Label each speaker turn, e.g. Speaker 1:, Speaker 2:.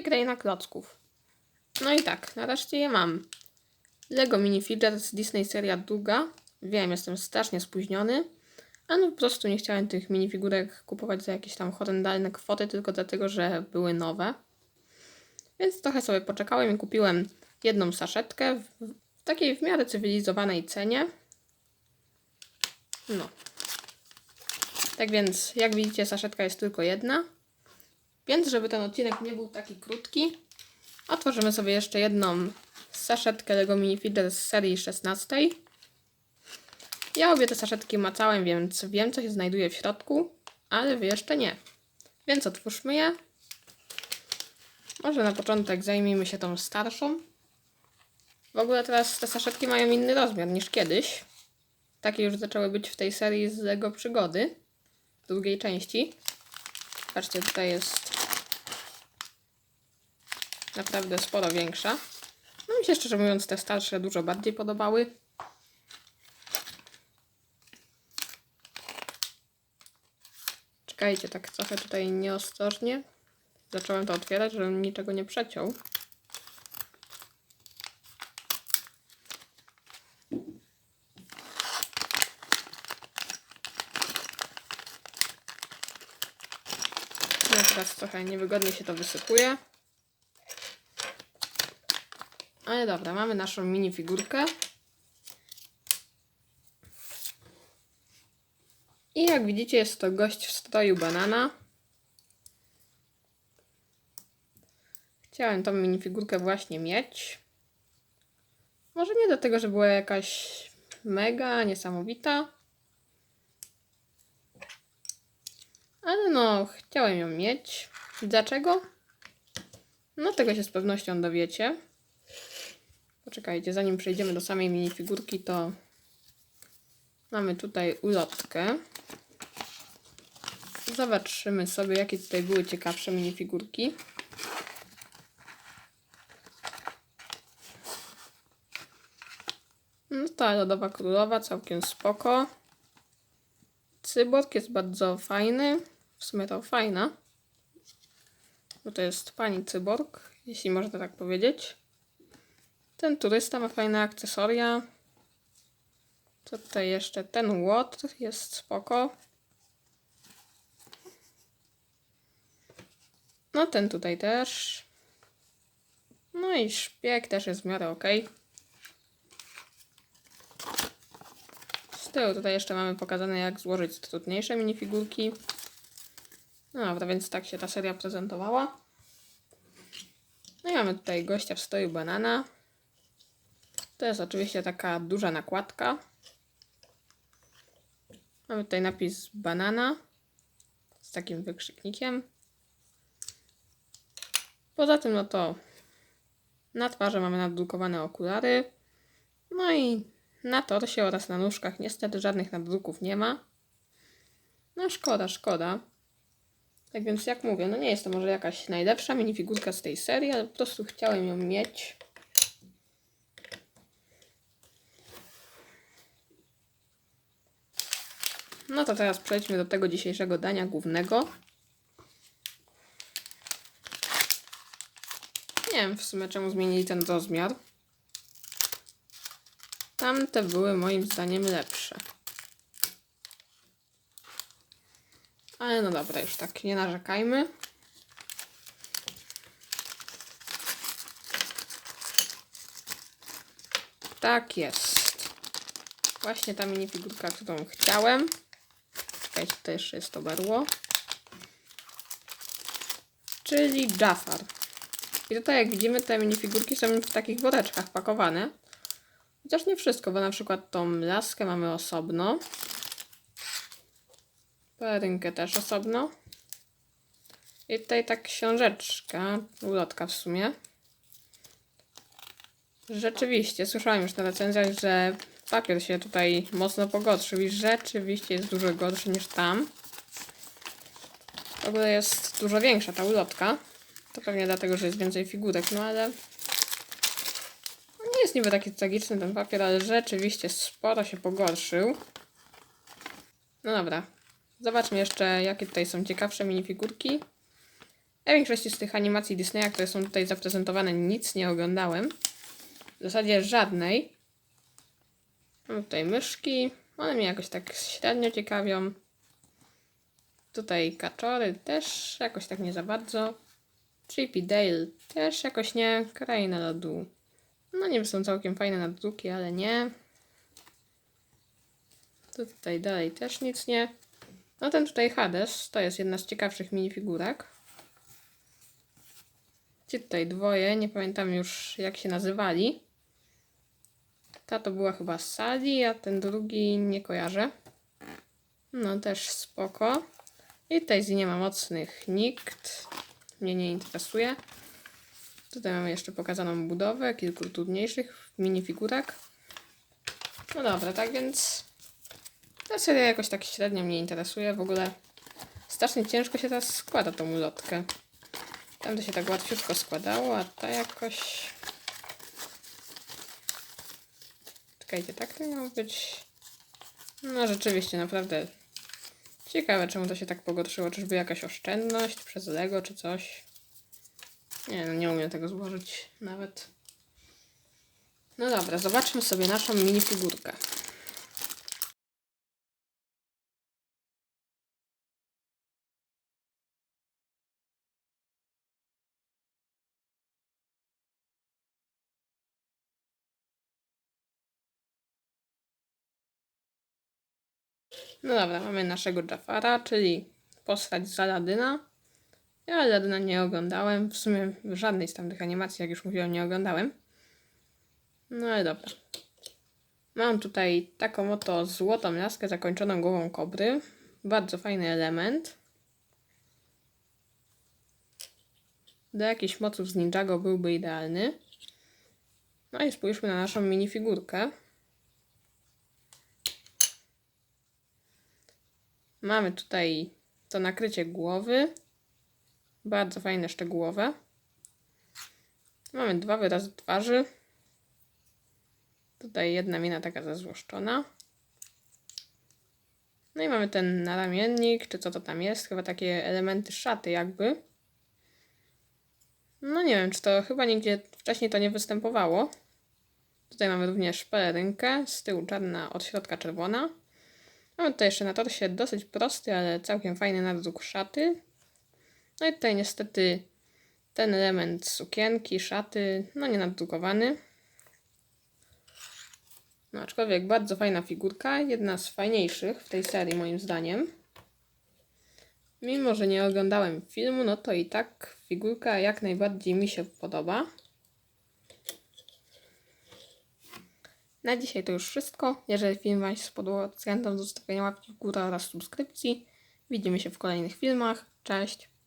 Speaker 1: i kraina klocków. No i tak, nareszcie je mam. Lego Minifigures Disney seria druga. Wiem, jestem strasznie spóźniony. A no po prostu nie chciałem tych minifigurek kupować za jakieś tam horrendalne kwoty, tylko dlatego, że były nowe. Więc trochę sobie poczekałem i kupiłem jedną saszetkę w, w takiej w miarę cywilizowanej cenie. No. Tak więc, jak widzicie, saszetka jest tylko jedna. Więc, żeby ten odcinek nie był taki krótki, otworzymy sobie jeszcze jedną saszetkę Lego Minifigures z serii 16. Ja obie te saszetki macałem, więc wiem, co się znajduje w środku, ale wy jeszcze nie. Więc otwórzmy je. Może na początek zajmijmy się tą starszą. W ogóle teraz te saszetki mają inny rozmiar niż kiedyś. Takie już zaczęły być w tej serii z Lego Przygody, drugiej części. Patrzcie, tutaj jest naprawdę sporo większa. No mi się szczerze mówiąc te starsze dużo bardziej podobały. Czekajcie, tak trochę tutaj nieostrożnie. Zacząłem to otwierać, żebym niczego nie przeciął. No teraz trochę niewygodnie się to wysypuje. Ale dobra, mamy naszą minifigurkę. I jak widzicie, jest to gość w stroju banana. Chciałem tą minifigurkę właśnie mieć. Może nie dlatego, że była jakaś mega niesamowita. Ale no, chciałem ją mieć. Dlaczego? No tego się z pewnością dowiecie. Poczekajcie, zanim przejdziemy do samej minifigurki, to mamy tutaj ulotkę. Zobaczymy sobie, jakie tutaj były ciekawsze minifigurki. No ta lodowa królowa, całkiem spoko. Cyborg jest bardzo fajny. W sumie to fajna. Bo to jest pani cyborg, jeśli można tak powiedzieć. Ten turysta ma fajne akcesoria. Co tutaj jeszcze? Ten łot jest spoko. No ten tutaj też. No i szpieg też jest w miarę ok. Z tyłu tutaj jeszcze mamy pokazane jak złożyć trudniejsze minifigurki. No dobra, więc tak się ta seria prezentowała. No i mamy tutaj gościa w stoju banana. To jest oczywiście taka duża nakładka. Mamy tutaj napis banana z takim wykrzyknikiem. Poza tym, no to na twarzy mamy nadrukowane okulary. No i na torsie oraz na nóżkach niestety żadnych nadruków nie ma. No szkoda, szkoda. Tak więc jak mówię, no nie jest to może jakaś najlepsza minifigurka z tej serii, ale po prostu chciałem ją mieć. No to teraz przejdźmy do tego dzisiejszego dania głównego. Nie wiem w sumie czemu zmienili ten rozmiar. Tamte były moim zdaniem lepsze. Ale no dobra, już tak nie narzekajmy. Tak jest. Właśnie ta minifigurka, którą chciałem. Czekajcie, to jeszcze jest to berło. Czyli Jafar. I tutaj jak widzimy, te minifigurki są w takich woreczkach pakowane. Chociaż nie wszystko, bo na przykład tą laskę mamy osobno. Perynkę też osobno. I tutaj tak książeczka, ulotka w sumie. Rzeczywiście, słyszałam już na recenzjach, że papier się tutaj mocno pogorszył i rzeczywiście jest dużo gorszy niż tam. W ogóle jest dużo większa ta ulotka. To pewnie dlatego, że jest więcej figurek, no ale nie jest niby taki tragiczny ten papier, ale rzeczywiście sporo się pogorszył. No dobra. Zobaczmy jeszcze, jakie tutaj są ciekawsze minifigurki. Ja większości z tych animacji Disneya, które są tutaj zaprezentowane, nic nie oglądałem. W zasadzie żadnej. Mam tutaj myszki. One mnie jakoś tak średnio ciekawią. Tutaj kaczory też jakoś tak nie za bardzo. Chippy Dale też jakoś nie. Kraina lodu. No nie są całkiem fajne nadruki, ale nie. Tutaj dalej też nic nie. No ten tutaj Hades to jest jedna z ciekawszych minifigurek. Ci tutaj dwoje, nie pamiętam już jak się nazywali. Ta to była chyba Sally, a ten drugi nie kojarzę. No też spoko. I z nie ma mocnych nikt. Mnie nie interesuje. Tutaj mamy jeszcze pokazaną budowę kilku trudniejszych minifigurek. No dobra, tak więc ta seria jakoś tak średnio mnie interesuje. W ogóle strasznie ciężko się teraz składa tą ulotkę. Tam to się tak łatwiutko składało, a ta jakoś... Czekajcie, tak to miało być... No rzeczywiście, naprawdę ciekawe czemu to się tak pogorszyło. Czyżby jakaś oszczędność przez Lego czy coś? Nie no, nie umiem tego złożyć nawet. No dobra, zobaczmy sobie naszą minifigurkę. No dobra, mamy naszego Jafara, czyli postać z Aladyna. Ja Aladyna nie oglądałem, w sumie żadnej z tamtych animacji, jak już mówiłem, nie oglądałem. No ale dobra. Mam tutaj taką oto złotą laskę zakończoną głową kobry. Bardzo fajny element. Do jakichś moców z Ninjago byłby idealny. No i spójrzmy na naszą minifigurkę. Mamy tutaj to nakrycie głowy. Bardzo fajne, szczegółowe. Mamy dwa wyrazy twarzy. Tutaj jedna mina taka zazłoszczona. No i mamy ten naramiennik, czy co to tam jest. Chyba takie elementy szaty jakby. No nie wiem, czy to chyba nigdzie wcześniej to nie występowało. Tutaj mamy również pelerynkę, z tyłu czarna, od środka czerwona. Mamy tutaj jeszcze na torsie dosyć prosty, ale całkiem fajny nadruk szaty. No i tutaj niestety ten element sukienki, szaty, no nie nadrukowany. No aczkolwiek bardzo fajna figurka, jedna z fajniejszych w tej serii moim zdaniem. Mimo, że nie oglądałem filmu, no to i tak figurka jak najbardziej mi się podoba. Na dzisiaj to już wszystko. Jeżeli film Wam się spodobał, zachęcam zostawienia łapki w górę oraz subskrypcji. Widzimy się w kolejnych filmach. Cześć!